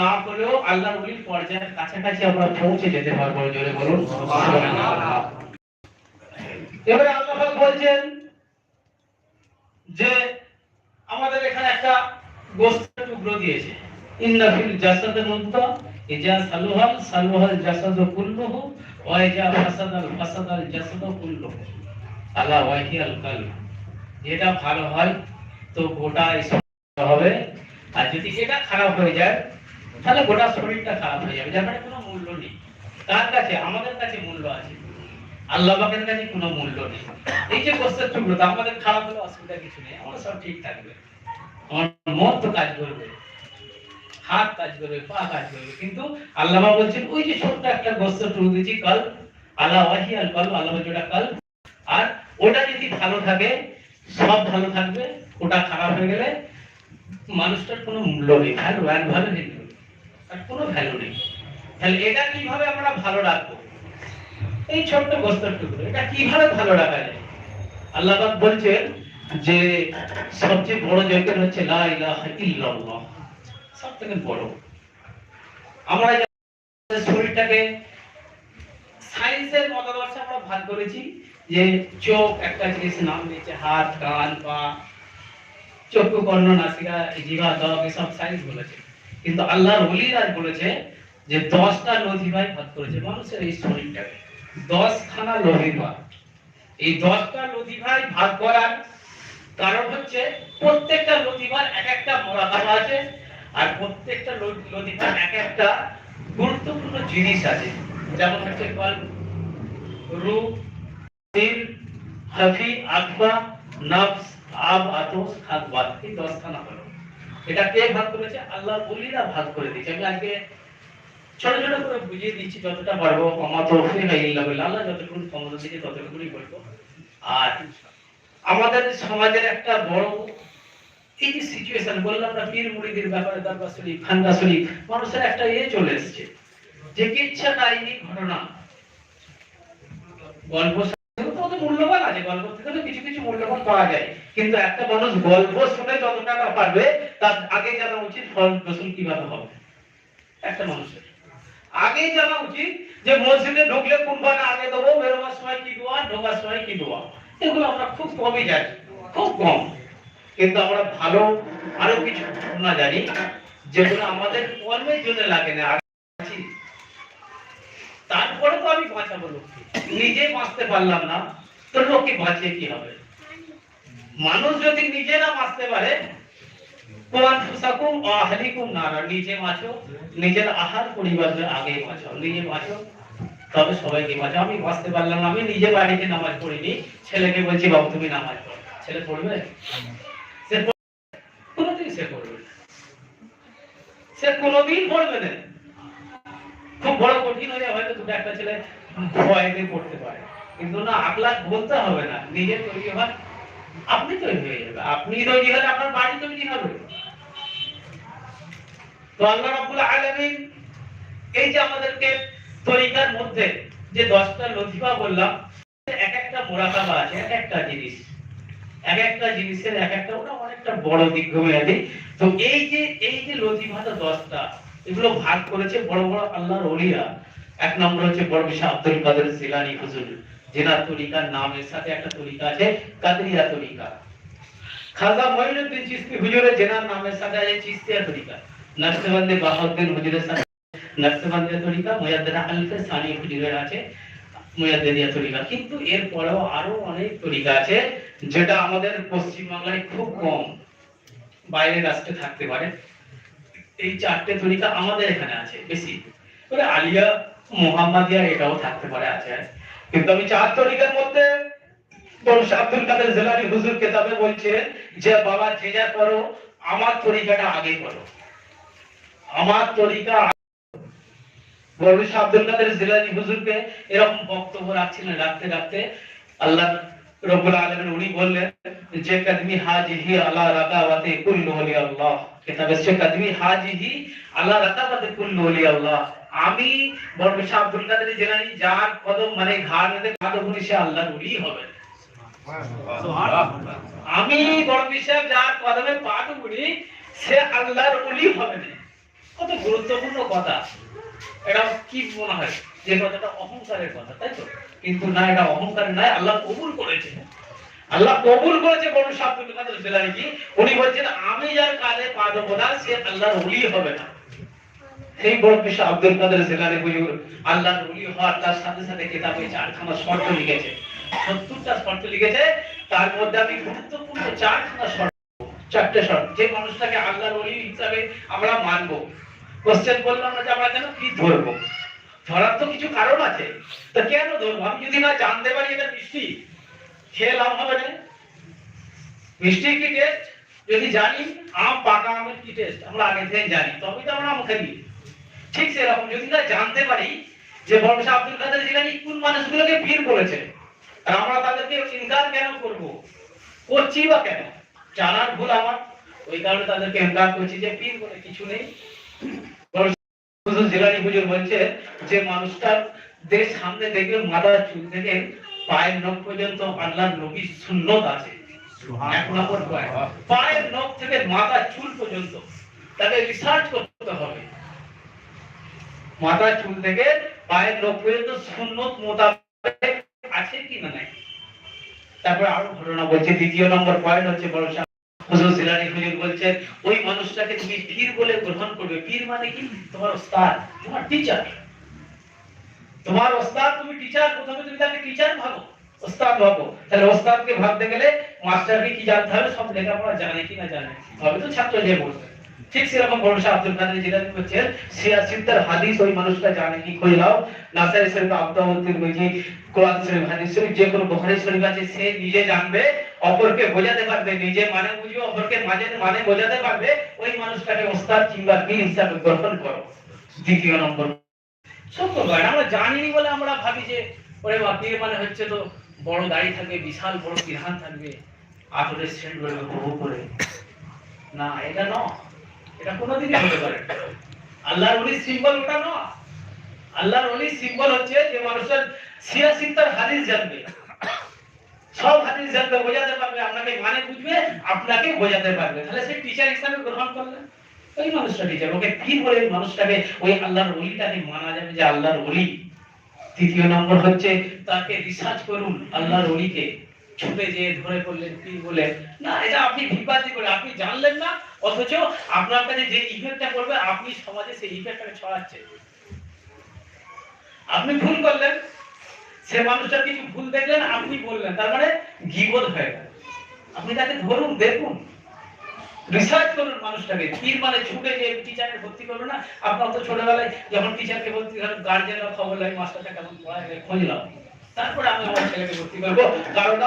না হলেও আল্লাহর ওলির পর্যায়ের কাছাকাছি আমরা পৌঁছে যেতে পারব, জোরে বলুন। এবারে আল্লাহ বলছেন যে আমাদের এখানে একটা গোস্তের টুকরো দিয়েছে। ইন্না ফিল জাসাদ মুদ্দা ইজা সালুহাল সালুহাল জাসাদ কুল্লুহু, ওয়া ইজা ফাসাদাল ফাসাদাল জাসাদ কুল্লুহু। আল্লাহ ওয়াহি আল কাল যেটা ভালো হয়, তো গোটা হবে। আর যদি এটা খারাপ হয়ে যায় তাহলে গোটা শরীরটা খারাপ হয়ে যাবে, যার মানে কোনো মূল্য নেই। তার কাছে? আমাদের কাছে মূল্য আছে। আল্লাহ পাকের কাছে কোনো মূল্য নেই। এই যে গোস্তের টুকরো তা আমাদের খারাপ হলে অসুবিধা কিছু নেই আমার সব ঠিক থাকবে। আমার মন তো কাজ করবে, হাত কাজ করবে, পা কাজ করবে, কিন্তু আল্লাহ বলছেন, ওই যে ছোট্ট একটা গোস্তের টুকরো দিয়েছি কাল আল্লাহ ওয়াহি আল কাল আল্লাহ ওটা কাল আর ওটা যদি ভালো থাকে, সব ভালো থাকবে, ওটা খারাপ হয়ে গেলে মানুষটার কোনো মূল্য নেই। আর ভ্যালু নেই আর কোনো ভ্যালু নেই। তাহলে এটা কীভাবে আমরা ভালো রাখব? এই ছোট্ট গোস্তের টুকরো, এটা কীভাবে ভালো রাখা যায়? আল্লাহ যে, সবচেয়ে বড় যজ্ঞ হচ্ছে, লা ইলাহা ইল্লাল্লাহ। সব থেকে বড়। আমরা শরীরটাকে সায়েন্সের মতাদর্শে আমরা ভাগ করেছি, যে চোখ একটা জিনিস নাম দিয়েছে, হাত, কান, পা, চক্ষু, কর্ণ, নাসিকা জিভা ত্বক এসব সায়েন্স বলেছে। কিন্তু আল্লাহর ওলিরাজ বলেছে যে দশটা লতিভাই ভাগ করেছে, মানুষের এই শরীরটাকে। দশখানা লতিভা এই দশটা লতিভাই ভাগ করার কারণ হচ্ছে প্রত্যেকটা লতিভার এক একটা মোরাকাবা আছে, আর প্রত্যেকটা ল- লতিভার এক একটা গুরুত্বপূর্ণ জিনিস আছে। যেমন হচ্ছে কল রূপ, দিল হাফি আকবা নফস, আব, আতস খাকবাত এই দশখানা হলো। এটা কে ভাগ করেছে? আল্লাহ বলিরা ভাগ করে দিয়েছে। আমি আজকে ছোট ছোট করে বুঝিয়ে দিচ্ছি যতটা পারব। আমার তৌফিক ইল্লা বিল্লাহ আল্লাহ যতটুকু ক্ষমতা দিয়েছে ততটুকুই বলব আর আমাদের সমাজের একটা বড় এই যে সিচুয়েশন বললাম না, পীর মুড়িদের ব্যাপারে দরবার শরীফ, খান্দা শরীফ, মানুষের একটা ইয়ে চলে এসেছে। যে কিচ্ছা কাহিনী ঘটনা। গল্প তো মূল্যবান আছে, গল্প থেকে তো কিছু কিছু মূল্যবান পাওয়া যায়। কিন্তু একটা মানুষ গল্প শুনে যতটা না পারবে, তার আগে জানা উচিত ফল রসুল কীভাবে হবে। একটা মানুষের। আগে জানা উচিত যে মসজিদে ঢুকলে কোন ভাগে আগে দেবো, বেরোবার সময় কি দোয়া, ঢোকার সময় কি দোয়া। এগুলো আমরা খুব কমই জানি, খুব কম। কিন্তু আমরা ভালো আরও কিছু ঘটনা জানি, যেগুলো আমাদের কর্মের জন্য লাগে না। তারপরে তো আমি বাঁচাবো লোককে নিজে বাঁচতে পারলাম না। তো বাঁচিয়ে কি হবে? মানুষ যদি নিজেরা বাঁচতে পারে নিজে বাঁচো, নিজের আহার পরিবারের আগে বাঁচাও, নিজে বাঁচো, তবে সবাইকে বাঁচাও। আমি বাঁচতে পারলাম আমি নিজে বাড়িতে নামাজ পড়িনি, ছেলেকে বলছি, বাবু, তুমি নামাজ পড়ো। ছেলে পড়বে? সে? কোনোদিন সে পড়বে সে কোনোদিন পড়বে না। খুব বড় কঠিন হয়ে হয়তো দুটো একটা ছেলে ভয় পড়তে পারে। কিন্তু না আকলাক বলতে হবে না। নিজে তৈরি হয় আপনি তৈরি হয়ে যাবে। আপনি তৈরি হলে আপনার বাড়ি তৈরি হবে। তো আল্লাহ রাব্বুল আলামিন এই যে আমাদেরকে তরিকার মধ্যে যে দশটা লতিফা বললাম, এক একটা মোরাকাবা আছে, এক একটা জিনিস। এক একটা জিনিসের এক একটা, ওটা অনেকটা বড় দীর্ঘমেয়াদী। তো এই যে এই যে লতিফাটা দশটা, এগুলো ভাগ করেছে বড় বড় আল্লাহর ওলিয়া। এক নম্বর হচ্ছে বড় বিশা আব্দুল কাদের জিলানি হুজুর। জেনার তরিকার নামের সাথে একটা তরিকা আছে কাদরিয়া তরিকা খাজা মঈনুদ্দিন চিশতি হুজুরের জেনার নামের সাথে আছে চিশতিয়া তরিকা নকশবন্দি বাহাউদ্দিন হুজুরের সাথে নকশবন্দি তরিকা মুয়াদ্দিন আলফে সানি হুজুরের আছে মুয়াদ্দিনিয়া তরিকা কিন্তু এর পরেও আরও অনেক তরিকা আছে যেটা আমাদের পশ্চিম বাংলায় খুব কম বাইরের রাষ্ট্রে থাকতে পারে। এই চারটে তরিকা আমাদের এখানে আছে, বেশি। আলিয়া, মোহাম্মদিয়া এটাও থাকতে পারে, আছে। কিন্তু আমি চার তরিকার মধ্যে আব্দুল কাদের জেলানি হুজুর কেতাবে বলছে যে, বাবা, যে যা করো, আমার তরিকাটা আগে করো। আমার তরিকা আব্দুল কাদের হুজুরকে এরকম বক্তব্য রাখছিলেন, রাখতে রাখতে আল্লাহ রব্বুল উনি বললেন, যে কদমি হাজিহি আলা রাকাওয়াতে কুল্লু ওলি আল্লাহ কিতাবে সে কদমি হাজিহি আলা রাকাওয়াতে কুল্লু আল্লাহ আমি বড় শাহ আব্দুল কাদের জেলানি, যার কদম মানে ঘাড় মেতে কাঁদো সে আল্লাহর ওলি হবে। আমি বড় সাহেব যার কদমে পা টুকুনি সে আল্লাহর ওলি হবে কত গুরুত্বপূর্ণ কথা। এটা কি মনে হয়? যে কথাটা অহংকারের কথা, তাই তো? কিন্তু না, এটা অহংকার নয়, আল্লাহ কবুল করেছে আল্লাহ কবুল করেছে বড় আব্দুল কাদের জেলানি কি উনি বলছেন, আমি যার কালে পা দেবো না সে আল্লাহর ওলি হবে না। সেই বড় পেশা আব্দুল কাদের জেলানি হুজুর, আল্লাহর ওলি হওয়ার তার সাথে সাথে কিতাবে চারখানা শর্ত লিখেছে। সত্তরটা শর্ত লিখেছে, তার মধ্যে আমি গুরুত্বপূর্ণ চারখানা শর্ত চারটে শর্ত, যে মানুষটাকে আল্লাহর ওলি হিসাবে আমরা মানবো। কোশ্চেন বললাম না যে আমরা কেন কি ধরবো? ধরার তো কিছু কারণ আছে। তা কেন ধরবো? আমি যদি না জানতে পারি এটা মিষ্টি, খেয়ে লাভ হবে না। মিষ্টি কি টেস্ট যদি জানি, আম পাকা আমের কি টেস্ট আমরা আগে থেকে জানি তবে তো আমরা আম খাই ঠিক সেরকম যদি না জানতে পারি যে বর্ষা আব্দুল কাদের জিলানি কোন মানুষগুলোকে পীর বলেছে আর আমরা তাদেরকে ইনকার কেন করব? করছি বা কেন? জানার ভুল আমার। ওই কারণে তাদেরকে ইনকার করছি যে পীর বলে কিছু নেই। জিলানি হুজুর বলছে যে মানুষটার দেশ সামনে দেখবে মাথার চুল থেকে পায়ের নখ পর্যন্ত আল্লাহর নবীর সুন্নত আছে। এক নম্বর পায়ের নখ থেকে মাথার চুল পর্যন্ত। তাকে রিসার্চ করতে হবে। মাথার চুল থেকে পায়ের নখ পর্যন্ত সুন্নত মোতাবেক আছে কি না নাই? তারপরে আরও ঘটনা বলছে, দ্বিতীয় নম্বর পয়েন্ট হচ্ছে, বড় হুজুর জিলানি হুজুর বলছেন, ওই মানুষটাকে তুমি পীর বলে গ্রহণ করবে। পীর মানে কি? তোমার ওস্তাদ, তোমার টিচার তোমার ওস্তাদ, তুমি টিচার প্রথমে তুমি তাকে টিচার ভাবো। ওস্তাদ ভাবো। তাহলে ওস্তাদকে ভাবতে গেলে মাস্টারকে কি জানতে হবে? সব লেখাপড়া জানে কি না জানে। তবে তো ছাত্র যে বলবে ঠিক সেরকম ভরসা আব্দুল কাদের জিলানি বলছেন সিয়াসিদ্দার হাদিস ওই মানুষটা জানে কি কই নাও নাসারি শরীফ আব্দুল বইজি কোরআন শরীফ, হাদিস শরীফ, যে কোনো বুখারী শরীফ আছে, সে নিজে জানবে, অপরকে বোঝাতে পারবে, নিজে মানে বুঝবে, অপরকে মাঝে মানে বোঝাতে পারবে, ওই মানুষটাকে ওস্তাদ কিংবা পীর হিসাবে গ্রহণ করো। দ্বিতীয় নম্বর। সত্য নয়, আমরা জানিনি বলে আমরা ভাবি যে, ওরে বা মানে হচ্ছে তো বড় দাড়ি থাকবে, বিশাল বড় বিধান থাকবে বেরোবে বহু করে। না, এটা নয়। এটা কোনোদিনই হতে পারে আল্লাহর ওলি সিম্বল ওটা নয় আল্লাহর ওলি সিম্বল হচ্ছে যে মানুষের সিয়াসিত্তার হাদিস জানবে। সব হাদিস জানবে, বোঝাতে পারবে, আপনাকে মানে বুঝবে, আপনাকে বোঝাতে পারবে। তাহলে সে টিচার হিসাবে গ্রহণ করলেন। ওই মানুষটা টিচার ওকে কি বলে মানুষটাকে ওই আল্লাহর ওলিটাকে মানা যাবে যে আল্লাহর ওলি? তৃতীয় নম্বর হচ্ছে তাকে রিসার্চ করুন, আল্লাহর ওলিকে। ছুটে যেয়ে ধরে করলেন কি বলে না, এটা আপনি বিবাদি করে, আপনি জানলেন না, অথচ আপনার কাছে যে ইফেক্টটা করবে আপনি সমাজে সেই ইফেক্টটাকে ছড়াচ্ছেন। আপনি ভুল করলেন। সে মানুষটা কিছু ভুল দেখলেন, আপনি বললেন। তার মানে গিবত হয়ে গেল। আপনি তাকে ধরুন, দেখুন। রিসার্চ করুন মানুষটাকে। পীর মানে ছুটে যে টিচারে ভর্তি করবে না, আপনার তো ছোটবেলায় যখন টিচারকে ভর্তি করেন গার্জেনরা খবর লাগে মাস্টারটা কেমন পড়ায়, খোঁজ নাও তারপরে আমি আমার ছেলেকে ভর্তি করব কারণ